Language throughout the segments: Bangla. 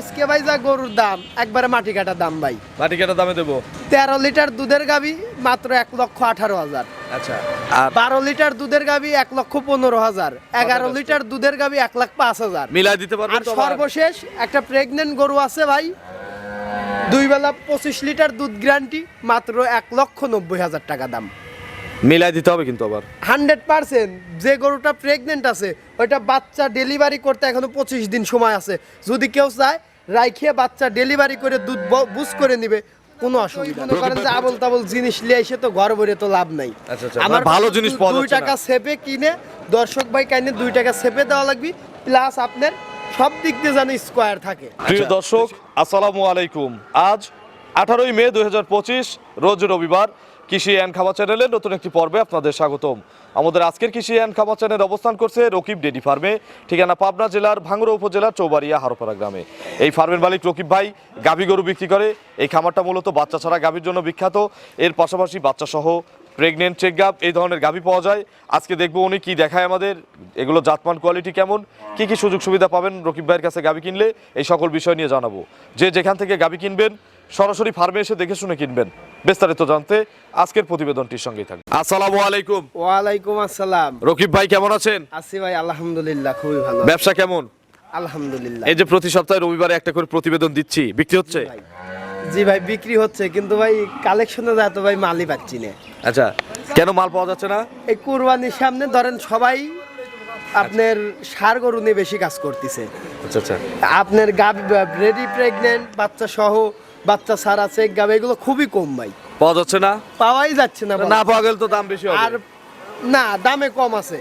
আজকে ভাই যা গরুর দাম একবারে মাটি কাটার দাম ভাই। মাটি কেটা দামে দেবো? তেরো লিটার দুধের গাবি মাত্র এক লক্ষ আঠারো হাজার। আচ্ছা আর বারো লিটার দুধের গাবি এক লক্ষ পনেরো হাজার। এগারো লিটার দুধের গাবি এক লাখ পাঁচ হাজার। মিলাই দিতে পারবেন আর তো আবার? সর্বশেষ একটা প্রেগনেন্ট গরু আছে ভাই। দুই বেলা পঁচিশ লিটার দুধ গ্যারান্টি মাত্র এক লক্ষ নব্বই হাজার টাকা দাম। মিলাই দিতে হবে কিন্তু আবার। হান্ড্রেড পার্সেন্ট যে গরুটা প্রেগনেন্ট আছে ওইটা বাচ্চা ডেলিভারি করতে এখনও পঁচিশ দিন সময় আছে। যদি কেউ চায় রাইখিয়ে বাচ্চা ডেলিভারি করে দুধ ব- বুঝ করে নিবে কোনো অসুবিধা। মনে করেন যে আবল তাবল জিনিস নিয়ে এসে তো ঘর ভরে তো লাভ নাই। আচ্ছা, আচ্ছা, মানে ভালো জিনিস দুই টাকা সেপে কিনে দর্শক ভাই কাইনে দুই টাকা সেপে দেওয়া লাগবে প্লাস আপনার সব দিক দিয়ে যেন স্কোয়ার থাকে। প্রিয় দর্শক আসসালামু আলাইকুম। আজ আঠারোই মে দুই হাজার পঁচিশ রোজ রবিবার। কৃষি অ্যান্ড খাবার চ্যানেলের নতুন একটি পর্বে আপনাদের স্বাগতম। আমাদের আজকের কৃষি অ্যান্ড খাবার চ্যানেল অবস্থান করছে রকিব ডেডি ফার্মে, ঠিকানা পাবনা জেলার ভাঙ্গুড়া উপজেলার চৌবাড়িয়া হারোপাড়া গ্রামে। এই ফার্মের মালিক রকিব ভাই গাভী গরু বিক্রি করে, এই খামারটা মূলত বাচ্চা ছাড়া গাভীর জন্য বিখ্যাত। এর পাশাপাশি বাচ্চা সহ প্রেগনেন্ট চেক গাপ এই ধরনের গাভী পাওয়া যায়। আজকে দেখব উনি কি দেখায় আমাদের, এগুলো জাতমান কোয়ালিটি কেমন, কি কি সুযোগ সুবিধা পাবেন রকিব ভাইয়ের কাছে গাভী কিনলে, এই সকল বিষয় নিয়ে জানাব। যে যেখান থেকে গাভী কিনবেন সরাসরি ফার্মে এসে দেখে শুনে কিনবেন। বিস্তারিত জানতে আজকের প্রতিবেদনটির সঙ্গেই থাকবে আসসালামু আলাইকুম। ওয়ালাইকুম আসসালাম। রকিব ভাই কেমন আছেন? আছি ভাই আলহামদুলিল্লাহ খুবই ভালো। ব্যবসা কেমন? আলহামদুলিল্লাহ। এই যে প্রতি সপ্তাহে রবিবারে একটা করে প্রতিবেদন দিচ্ছি বিক্রি হচ্ছে? জি ভাই। বিক্রি হচ্ছে কিন্তু ভাই কালেকশনে যায় তো ভাই মালই পাচ্ছি না। আচ্ছা কেন মাল পাওয়া যাচ্ছে না? এই কুরবানির সামনে ধরেন সবাই আপনার সার গরু নিয়ে বেশি কাজ করতেছে। আচ্ছা আচ্ছা। আপনার গাবি রেডি প্রেগনেন্ট বাচ্চা সহ বাচ্চা সার আছে গাবে এগুলো খুবই কম ভাই। পাওয়া যাচ্ছে না? পাওয়াই যাচ্ছে না না পাওয়া গেলে তো দাম বেশি হবে। আর না দামে কম আছে।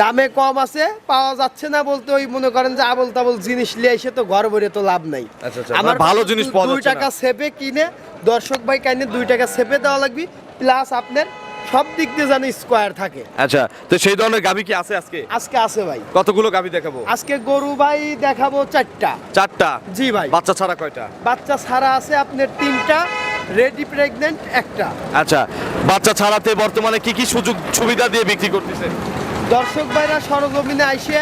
দামে কম আছে পাওয়া যাচ্ছে না বলতে ওই মনে করেন যে আবল তাবল জিনিস নিয়ে এসে তো ঘর ভরে তো লাভ নাই। আচ্ছা, আচ্ছা, মানে ভালো জিনিস পাওয়া দুই টাকা। সেপে কিনে দর্শক ভাই কাইনে দুই টাকা সেপে দেওয়া লাগবে প্লাস আপনার সব দিক দিয়ে যেন স্কোয়ার থাকে। আচ্ছা তো সেই ধরনের গাভী কি আছে আজকে? আজকে আছে ভাই। কতগুলো গাভী দেখাবো? আজকে গরু ভাই দেখাবো চারটা। চারটা? জি ভাই। বাচ্চা ছাড়া কয়টা? বাচ্চা ছাড়া আছে আপনার তিনটা রেডি প্রেগনেন্ট একটা। আচ্ছা বাচ্চা ছাড়াতে বর্তমানে কি কি সুযোগ সুবিধা দিয়ে বিক্রি করতেছে? দর্শক ভাইরা সরজমিনে আইসে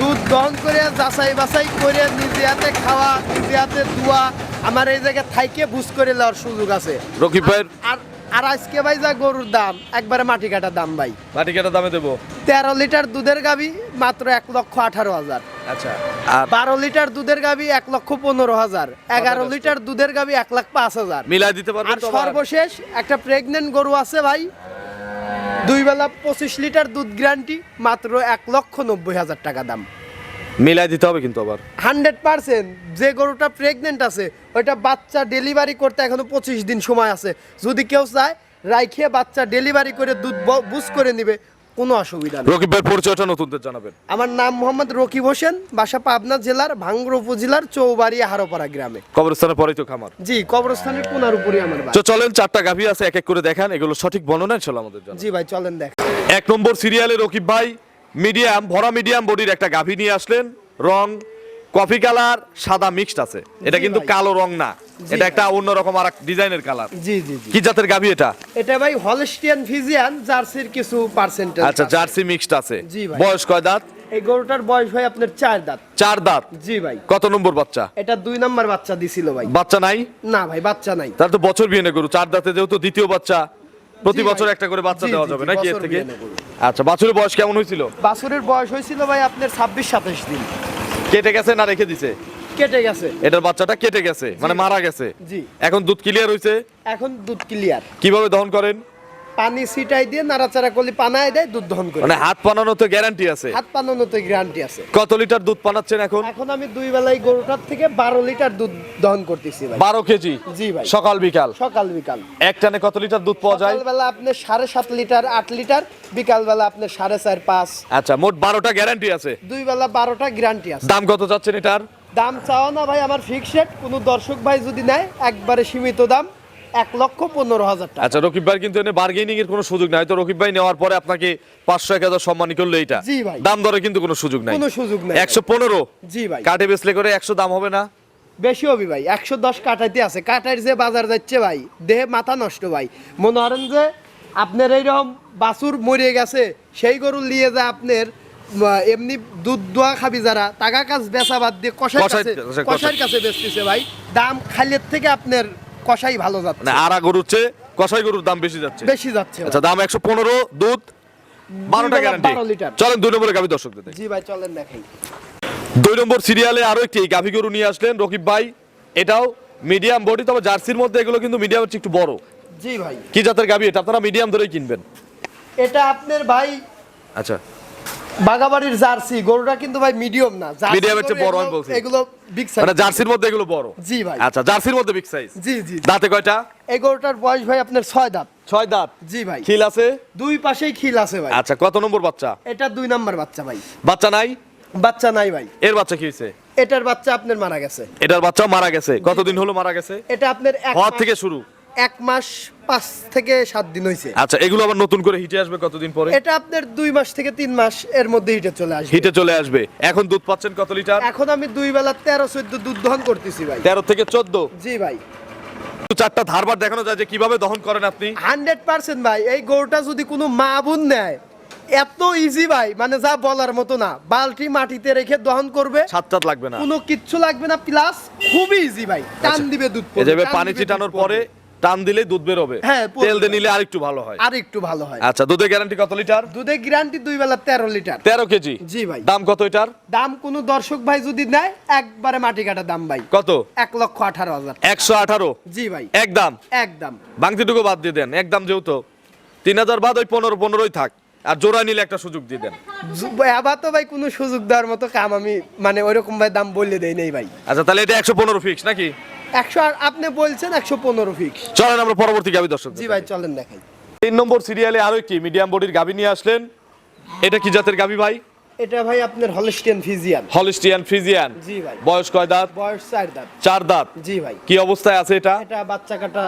দুধ দহন করে যাচাই বাছাই করে নিজে হাতে খাওয়া নিজে হাতে ধোয়া আমার এই জায়গায় থাইকে বুঝ করে নেওয়ার সুযোগ আছে। রকিব ভাইয়ের আর আর আজকে ভাই যা গরুর দাম একবারে মাটি কাটার দাম ভাই। মাটি কেটা দামে দেবো? তেরো লিটার দুধের গাবি মাত্র এক লক্ষ আঠারো হাজার। আচ্ছা। বারো লিটার দুধের গাবি এক লক্ষ পনেরো হাজার। এগারো লিটার দুধের গাবি এক লাখ পাঁচ হাজার। মিলাই দিতে পারবেন আর সর্বশেষ একটা প্রেগনেন্ট গরু আছে ভাই। দুই বেলা পঁচিশ লিটার দুধ গ্যারান্টি মাত্র এক লক্ষ নব্বই হাজার টাকা দাম। মিলাই দিতে হবে কিন্তু আবার। হান্ড্রেড পার্সেন্ট যে গরুটা প্রেগনেন্ট আছে ওইটা বাচ্চা ডেলিভারি করতে এখনও পঁচিশ দিন সময় আছে। যদি কেউ চায় রাইখে বাচ্চা ডেলিভারি করে দুধ ব- বুঝ করে নিবে কোনো অসুবিধা নেই। রকিব ভাইয়ের পরিচয়টা নতুনদের জানাবেন। আমার নাম মোহাম্মদ রকিব হোসেন বাসা পাবনা জেলার ভাঙ্গুর উপজেলার চৌবাড়ি হারোপাড়া গ্রামে। কবরস্থানের পরেই তো খামার। জি কবরস্থানের কোনার উপরে আমার। তো চলেন চারটা গাভী আছে এক এক করে দেখান এগুলো সঠিক বর্ণনা ছিল আমাদের জন্য জি ভাই চলেন দেখ। এক নম্বর সিরিয়ালে রকিব ভাই মিডিয়াম ভরা মিডিয়াম বডির একটা গাভী নিয়ে আসলেন। রং কফি কালার সাদা মিক্সড আছে। এটা কিন্তু কালো রং না। এটা। একটা অন্যরকম আর ডিজাইনের কালার। জি জি জি। কি জাতের গাভী এটা? এটা ভাই হলস্টিয়ান ফিজিয়ান জার্সির কিছু পার্সেন্টেজ আচ্ছা জার্সি মিক্সড আছে। জি ভাই। বয়স কয় দাঁত? এই গরুটার বয়স ভাই আপনার চার দাঁত। চার দাঁত? জি ভাই। কত নম্বর বাচ্চা? এটা দুই নম্বর বাচ্চা দিছিল ভাই। বাচ্চা নাই? না ভাই বাচ্চা নাই। তার তো বছর বিয়ে গরু চার দাঁতে যেহেতু দ্বিতীয় বাচ্চা। প্রতি বছর একটা করে বাচ্চা দেওয়া যাবে নাকি এর থেকে? আচ্ছা বাছুরের বয়স কেমন হয়েছিল? বাছুরের বয়স হয়েছিল ভাই আপনার ছাব্বিশ সাতাশ দিন। কেটে গেছে না রেখে দিছে? কেটে গেছে। এটার বাচ্চাটা কেটে গেছে মানে মারা গেছে। জি। এখন দুধ ক্লিয়ার হয়েছে এখন দুধ ক্লিয়ার কীভাবে দহন করেন? পানি ছিটাই দিয়ে নাড়াচাড়া করলে পানায় দেয় দুধ দহন করে। মানে হাত পানানো তো গ্যারান্টি আছে। হাত পানানো তো গ্যারান্টি আছে। কত লিটার দুধ পানাচ্ছেন এখন? এখন আমি দুই বেলায় গরুটার থেকে বারো লিটার দুধ দহন করতেছি ভাই। বারো কেজি? জি ভাই। সকাল বিকাল? সকাল বিকাল। এক টানে কত লিটার দুধ পাওয়া যায়? সকালবেলা আপনার সাড়ে সাত লিটার আট লিটার বিকালবেলা আপনার সাড়ে চার পাঁচ। আচ্ছা মোট বারোটা গ্যারান্টি আছে। দুই বেলা বারোটা গ্যারান্টি আছে। দাম কত চাচ্ছেন এটার? দাম চাও না ভাই আমার ফিক্স রেট কোনো দর্শক ভাই যদি নেয় একবারে সীমিত দাম। এক লক্ষ পনেরো হাজার টাকা। আচ্ছা রকিব ভাই কিন্তু এনে বার্গেনিং এর কোনো সুযোগ নাই। তো রকিব ভাই নেওয়ার পরে আপনাকে পাঁচশো এক হাজার সম্মানী করল এইটা। জি ভাই। দাম দরে কিন্তু কোনো সুযোগ নাই। কোনো সুযোগ নাই। একশো পনেরো। জি ভাই। কাঠে বেচলে করে একশো দাম হবে না? বেশি হবি ভাই। একশো দশ কাটাইতে আছে। কাটার যে বাজার যাচ্ছে ভাই দেহে মাথা নষ্ট ভাই। মনে করেন যে আপনার এইরকম বাছুর মরে গেছে সেই গরু নিয়ে যায় আপনার এমনি দুধ দোয়া খাবি যারা টাকা কাজ বেচা বাদ দিয়ে কষার কাছে কষার কাছে বেচতেছে ভাই। দাম খালের থেকে আপনার কষাই ভালো যাচ্ছে। মানে আড়া গরুর চেয়ে কষাই গরুর দাম বেশি যাচ্ছে। বেশি যাচ্ছে আচ্ছা দাম একশো পনেরো দুধ বারোটা বেলা গ্যারান্টি 12 লিটার। চলেন দুই নম্বরে গাভি দর্শকদের দেখি। জি ভাই চলেন দেখাই। দুই নম্বর সিরিয়ালে আরও একটি গাভি গরু নিয়ে আসলেন রকিব ভাই। এটাও মিডিয়াম বডি তবে জার্সির মধ্যে এগুলো কিন্তু মিডিয়াম একটু বড়। জি ভাই। কি জাতের গাভি এটা? আপনারা মিডিয়াম ধরেই কিনবেন। এটা আপনার ভাই আচ্ছা। বাগাবাড়ির জার্সি গরুটা কিন্তু ভাই মিডিয়াম না। চেয়ে গরু বড় আমি বলছি। এগুলো বিগ সাইজ মানে জার্সির মধ্যে এগুলো বড়? জি ভাই। আচ্ছা জার্সির মধ্যে বিগ সাইজ জি জি। দাঁতে কয়টা? এই গরুটার বয়স ভাই আপনার ছয় দাঁত। ছয় দাঁত? জি ভাই। খিল আছে? দুই পাশেই খিল আছে ভাই। আচ্ছা কত নম্বর বাচ্চা? এটা দুই নাম্বার বাচ্চা ভাই। বাচ্চা নাই? বাচ্চা নাই ভাই। এর বাচ্চা কি এটার বাচ্চা আপনার মারা গেছে। এটার বাচ্চা মারা গেছে। কতদিন হলো মারা গেছে? এটা আপনার এক থেকে শুরু। এক মাস পাঁচ থেকে সাত দিন হয়েছে আচ্ছা এগুলো আবার নতুন করে হিটে আসবে কতদিন পরে? এটা আপনার দুই মাস থেকে তিন মাস এর মধ্যে হিটে চলে আসবে। হিটে চলে আসবে। এখন দুধ পাচ্ছেন কত লিটার? এখন আমি দুই বেলা তেরো চোদ্দ দুধ দহন করতেছি ভাই। তেরো থেকে চোদ্দ? জি ভাই। চারটা ধারবার দেখানো যায় যে কীভাবে দহন করেন আপনি? হান্ড্রেড পার্সেন্ট ভাই এই গরুটা যদি কোনো মা বোন নেয় এত ইজি ভাই মানে যা বলার মতো না। বালতি মাটিতে রেখে দহন করবে। সাত লাগবে না। কোনো কিচ্ছু লাগবে না প্লাস খুবই ইজি ভাই টান আচ্ছা। দিবে দুধ পানি ছিটানোর পরে। টান দিলেই দুধ বেরোবে। হ্যাঁ, তেল দিয়ে নিলে আরেকটু ভালো হয়। আর একটু ভালো হয়। আচ্ছা দুধের গ্যারান্টি কত লিটার? দুধে গ্যারান্টি দুই বেলা তেরো লিটার। তেরো কেজি? জি ভাই। দাম কত এটার? দাম কোনো দর্শক ভাই যদি নেয় একবারে মাটি কাটা দাম ভাই। কত? এক লক্ষ আঠারো হাজার একশো আঠারো? জি ভাই। একদম একদম। বাংতিটুকু বাদ দিয়ে দেন একদম যেহেতু। তিন হাজার বাদ ওই পনেরো পনেরোই থাক। আর জোড়া নিলে একটা সুযোগ দিয়ে দেন। আবার তো ভাই কোনো সুযোগ দেওয়ার মতো কাম আমি মানে ওইরকম ভাই দাম বললে দেই নেই ভাই। আচ্ছা তাহলে এটা একশো পনেরো ফিক্স নাকি? একশো আর আপনি বলছেন একশো পনেরো ফিক্স চলেন আমরা পরবর্তী গাবি দর্শক জি ভাই চলেন দেখাই। তিন নম্বর সিরিয়ালে আরও একটি মিডিয়াম বডির গাবি নিয়ে আসলেন। এটা কি জাতের গাবি ভাই? এটা ভাই আপনার হলস্টিয়ান ফিজিয়ান হলিস্টিয়ান ফ্রিজিয়ান জি ভাই। বয়স কয় দাঁত? বয়স চার দাঁত। চার দাঁত। জি ভাই। কি অবস্থায় আছে এটা? এটা বাচ্চা কাটা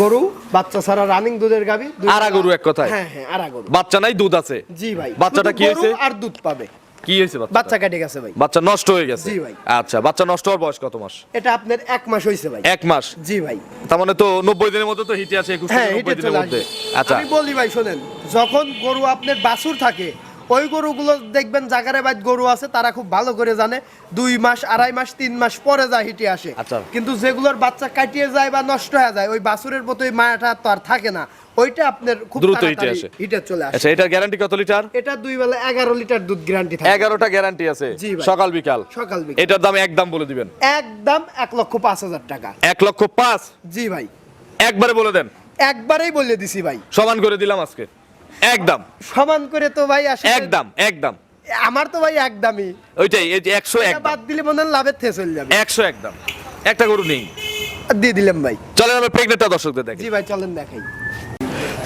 গরু বাচ্চা ছাড়া রানিং দুধের গাবি আড়া গরু এক কথায়? হ্যাঁ হ্যাঁ আড়া গরু। বাচ্চা নাই দুধ আছে। জি ভাই। বাচ্চাটা কি হয়েছে? আর দুধ পাবে। কি হয়েছে বাচ্চা কেটে গেছে ভাই। বাচ্চা নষ্ট হয়ে গেছে? জি ভাই। আচ্ছা বাচ্চা নষ্ট হওয়ার বয়স কত মাস? এটা আপনার এক মাস হয়েছে ভাই। এক মাস? জি ভাই। তার মানে তো নব্বই দিনের মধ্যে তো হিটে আছে একুশ হ্যাঁ দিনের মধ্যে। আচ্ছা। আমি বলি ভাই শোনেন যখন গরু আপনার বাছুর থাকে ওই গরুগুলো দেখবেন জাগারে বাইত গরু আছে তারা খুব ভালো করে জানে। দুই মাস আড়াই মাস তিন মাস পরে যা হিটে আসে। আচ্ছা। কিন্তু যেগুলোর বাচ্চা কাটিয়ে যায় বা নষ্ট হয়ে যায় ওই বাছুরের মতো ওই মায়াটা তো আর থাকে না। ওইটা আপনার খুব দ্রুত হিটে আসে। হিটে চলে আসে। আচ্ছা এটার গ্যারান্টি কত লিটার? এটা দুই বেলা এগারো লিটার দুধ গ্যারান্টি থাকে। এগারোটা গ্যারান্টি আছে। সকাল বিকাল। সকাল বিকাল। এটার দাম একদম বলে দিবেন। একদম এক লক্ষ পাঁচ হাজার টাকা। এক লক্ষ পাঁচ? জি ভাই। একবারে বলে দেন। একবারেই বলে দিছি ভাই। সমান করে দিলাম আজকে। একদম। সমান করে তো ভাই আসলে একদম একদম। আমার তো ভাই একদমই। ওইটাই এই যে একশো একদম। বাদ দিলে মনে হয় লাভের থেকে চলে যাবে। একশো একদম। একটা গরু নেই। দিয়ে দিলাম ভাই। চলেন আমরা প্রেগনেন্টটা দর্শকদের দেখি জি ভাই চলেন দেখাই।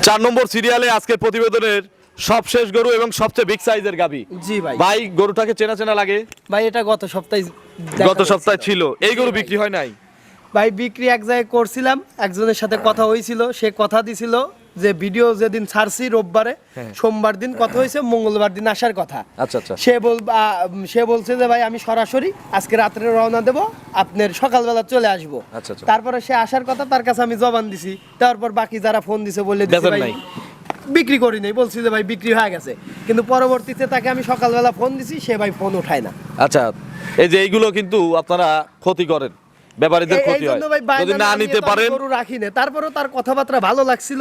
চার নম্বর সিরিয়ালে আজকের প্রতিবেদনের সবশেষ গরু এবং সবচেয়ে বিগ সাইজের গাবি। জি ভাই। ভাই গরুটাকে চেনা চেনা লাগে? ভাই এটা গত সপ্তাহে গত সপ্তাহে ছিল। এই গরু বিক্রি হয় নাই? ভাই বিক্রি এক জায়গায় করছিলাম। একজনের সাথে কথা হয়েছিল সে কথা দিছিল। যে ভিডিও যেদিন ছাড়ছি রোববারে সোমবার দিন কথা হয়েছে মঙ্গলবার দিন আসার কথা। আচ্ছা আচ্ছা। সে বল সে বলছে যে ভাই আমি সরাসরি আজকে রাত্রে রওনা দেব আপনার সকালবেলা চলে আসব। আচ্ছা, আচ্ছা। তারপরে সে আসার কথা তার কাছে আমি জবান দিছি। তারপর বাকি যারা ফোন দিছে বলে দিছে ভাই বিক্রি করি নাই। বলছি যে ভাই বিক্রি হয়ে গেছে। কিন্তু পরবর্তীতে তাকে আমি সকালবেলা ফোন দিছি সে ভাই ফোন উঠায় না। আচ্ছা এই যে এইগুলো কিন্তু আপনারা ক্ষতি করেন। ব্যাপারীদের ক্ষতি হয়। বায়না যদি না নিতে পারেন গরু রাখি না। তারপরেও তার কথাবার্তা ভালো লাগছিল।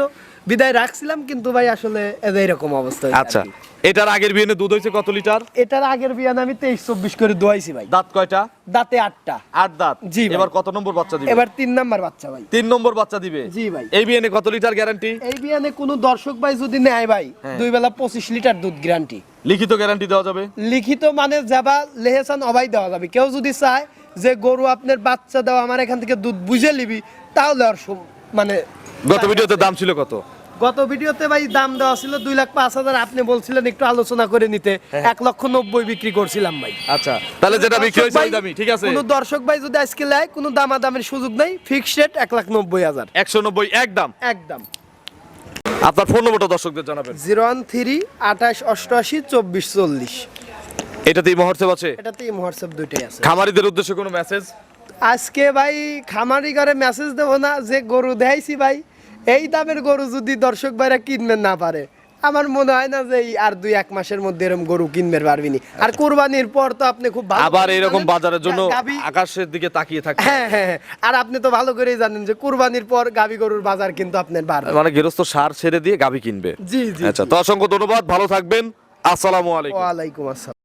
বিদায় রাখছিলাম কিন্তু ভাই আসলে এরকম অবস্থা আচ্ছা। এটার আগের বিয়ে দুধ হয়েছে কত লিটার? এটার আগের বিয়ান আমি তেইশ চব্বিশ করে দোয়াইছি ভাই। দাঁত কয়টা? দাঁতে আটটা। আট দাঁত? জি এবার কত নম্বর বাচ্চা দিবে? এবার তিন নাম্বার বাচ্চা ভাই। তিন নম্বর বাচ্চা দিবে? জি ভাই। এই বিয়ে কত লিটার গ্যারান্টি এই বিয়ানে কোনো দর্শক ভাই যদি নেয় ভাই হ্যাঁ। দুই বেলা পঁচিশ লিটার দুধ গ্যারান্টি লিখিত গ্যারান্টি দেওয়া যাবে? লিখিত মানে যাবা লেহেসান অবাই দেওয়া যাবে। কেউ যদি চায় যে গরু আপনার বাচ্চা দেওয়া আমার এখান থেকে দুধ বুঝে নিবি তাহলে আর মানে গত ভিডিওতে দাম ছিল কত? গত ভিডিওতে ভাই দাম দেওয়া ছিল দুই লাখ পাঁচ হাজার। আপনি বলছিলেন একটু আলোচনা করে নিতে। হ্যাঁ। এক লক্ষ নব্বই বিক্রি করছিলাম ভাই। আচ্ছা তাহলে যেটা বিক্রি হয়েছে ওই দামি ঠিক আছে? কোনো দর্শক ভাই যদি আজকে নেয় কোনো দামাদামের সুযোগ নেই ফিক্সড রেট এক লাখ নব্বই হাজার। একশো নব্বই একদম একদম। আপনার ফোন নম্বরটা দর্শকদের জানাবেন। জিরো ওয়ান থ্রি আঠাশ অষ্টআশি চব্বিশ চল্লিশ। এটাতেই আছে? এটাতেই হোয়াটসঅ্যাপ দুইটাই আছে। খামারিদের উদ্দেশ্যে কোনো মেসেজ আজকে ভাই খামারি ঘরে মেসেজ দেবো না যে গরু দেখাইছি ভাই এই দামের গরু যদি দর্শক ভাইরা কিনবেন না পারে আমার মনে হয় না যে আর দুই এক মাসের মধ্যে এরকম গরু কিনবে পারবিনি আর কোরবানির পর তো আপনি খুব আবার করে এরকম বাজারের জন্য আকাশের দিকে তাকিয়ে থাকতে। হ্যাঁ হ্যাঁ হ্যাঁ। আর আপনি তো ভালো করেই জানেন যে কুরবানির পর গাবি গরুর বাজার কিন্তু আপনার বাড়বে। মানে গৃহস্থ সার ছেড়ে দিয়ে গাভী কিনবে। জি জি আচ্ছা তো অসংখ্য ধন্যবাদ ভালো থাকবেন। আসসালামু আলাইকুম। ওয়ালাইকুম আসসালাম।